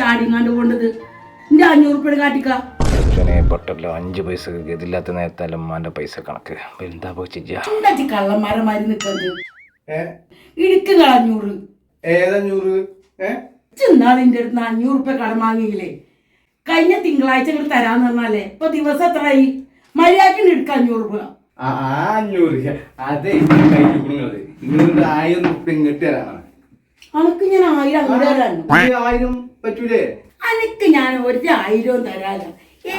ചാടിങ്ങാണ്ട് കൊണ്ടത് എന്റെ അഞ്ഞൂറ് ഉറുപ്പിക കാട്ടിക്ക. പൊട്ടല്ലോ. അഞ്ച് പൈസ നേരത്തെ പൈസ കണക്ക്. എന്താ കള്ളന്മാരെ മാതിരി ഇടുക്കുക അഞ്ഞൂറ്. ഏതഞ്ഞൂറ് അടുത്ത് അഞ്ഞൂറ് ഉറുപ്പിക കടം വാങ്ങിയില്ലേ? കഴിഞ്ഞ തിങ്കളാഴ്ച ഇങ്ങോട്ട് തരാന്ന് പറഞ്ഞാലേ ഇപ്പൊ ദിവസം എത്രയായി? മര്യാദയ്ക്ക് എടുക്ക അഞ്ഞൂറ് രൂപ ആ അഞ്ഞൂറ്. അതെ നിങ്ങളുടെ ആയിരം ഇങ്ങോട്ട് തരാനാണ് അനക്ക് ഞാൻ ആയിരം അങ്ങോട്ട് ഈ ആയിരം പറ്റൂലേ? അനക്ക് ഞാൻ ഒരു ആയിരവും തരാല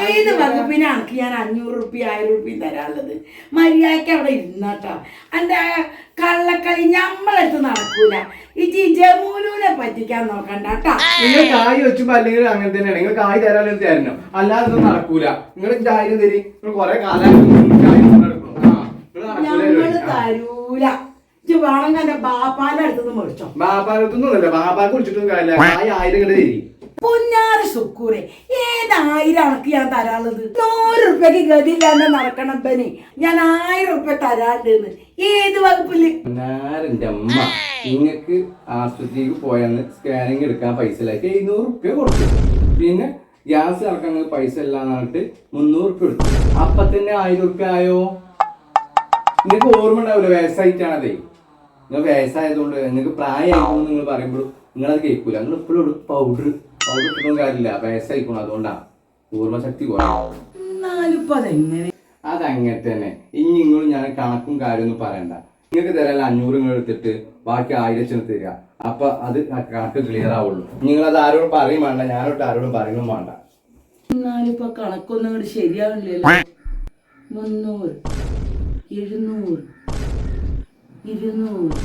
ഏത് വകുപ്പിനെ അനക്ക് ഞാൻ അഞ്ഞൂറ് റുപ്യ ആയിരം റുപ്യ തരാനുള്ളത്. മര്യാദയ്ക്ക് അവിടെ ഇരുന്നാട്ടാ. എന്റെ കള്ളക്കളി ഞമ്മളടുത്ത് നടക്കൂല. ഈ ജമൂലൂനെ പറ്റിക്കാൻ നോക്കണ്ടാട്ടാ നിങ്ങൾ കായ് വെച്ചുമ്പോ അല്ലെങ്കിൽ അങ്ങനെ തന്നെയാണ്. നിങ്ങൾ കായ് തരാനും തരണം അല്ലാതെ ഒന്നും നടക്കൂല. നിങ്ങൾ എന്റെ ആയിരം തരി. നിങ്ങൾ കൊറേ കാലം ഞമ്മൾ തരൂല ഇജ്ജ് വേണമെങ്കിൽ അടുത്തുനിന്ന് മേടിച്ചോ. വിളിച്ചിട്ടൊന്നും കാര്യമില്ല. കായ് ആയിരം ഇങ്ങോട്ട് തരി. പൊന്നാറ് ശുക്കൂറെ ഏതായിരം അണക്ക് ഞാൻ തരാനുള്ളത്? നൂറ് റുപ്യക്ക് ഗതിയില്ലാണ്ട് നടക്കണം പനി ഞാൻ ആയിരം റുപ്യ തരാണ്ടെന്ന് ഏത് വകുപ്പിൽ? ഞാനെന്റെ അമ്മ നിങ്ങക്ക് ആശുപത്രിക്ക് പോയാന്ന് സ്കാനിങ് എടുക്കാൻ പൈസ എഴുന്നൂറ് റുപ്യ കൊടുത്തു. പിന്നെ ഗ്യാസ് ഇറക്കാൻ പൈസ ഇല്ലാന്ന് പറഞ്ഞിട്ട് മുന്നൂറ് റുപ്യ കൊടുത്തു. അപ്പൊ തന്നെ ആയിരം റുപ്യ ആയോ? നിങ്ങൾക്ക് ഓർമ്മ ഉണ്ടാവില്ല വയസ്സായിട്ടാണതേ? നിങ്ങൾ വയസ്സായതുകൊണ്ട് നിങ്ങൾക്ക് പ്രായമാകുമെന്ന് നിങ്ങൾ പറയുമ്പോൾ നിങ്ങളത് കേൾക്കൂല. നിങ്ങൾ ഇപ്പോഴും പൗഡർ പൗഡർ ഇട്ടൊന്നും കാര്യമില്ല. വയസ്സായിക്കോണം അതുകൊണ്ടാണ്. ഓർമ്മശക്തി ഇപ്പൊ അതെങ്ങനെ? തന്നെ. ഇനി നിങ്ങൾ ഞാൻ കണക്കും കാര്യമൊന്നും പറയണ്ട. നിങ്ങൾക്ക് തരാൻ അഞ്ഞൂറ് നിങ്ങൾ എടുത്തിട്ട് ബാക്കി ആയിരത്തിന് തരിക. അപ്പൊ അത് കണക്ക് ക്ലിയർ ആവുള്ളൂ. നിങ്ങൾ അത് ആരോടും പറയും വേണ്ട. ഞാനോട്ട് ആരോടും പറയുന്നു വേണ്ട. കണക്കൊന്നും ശരിയാവില്ല ശരിയാവില്ലല്ലോ. മുന്നൂറ് എഴുന്നൂറ് ഇരുന്നൂറ്.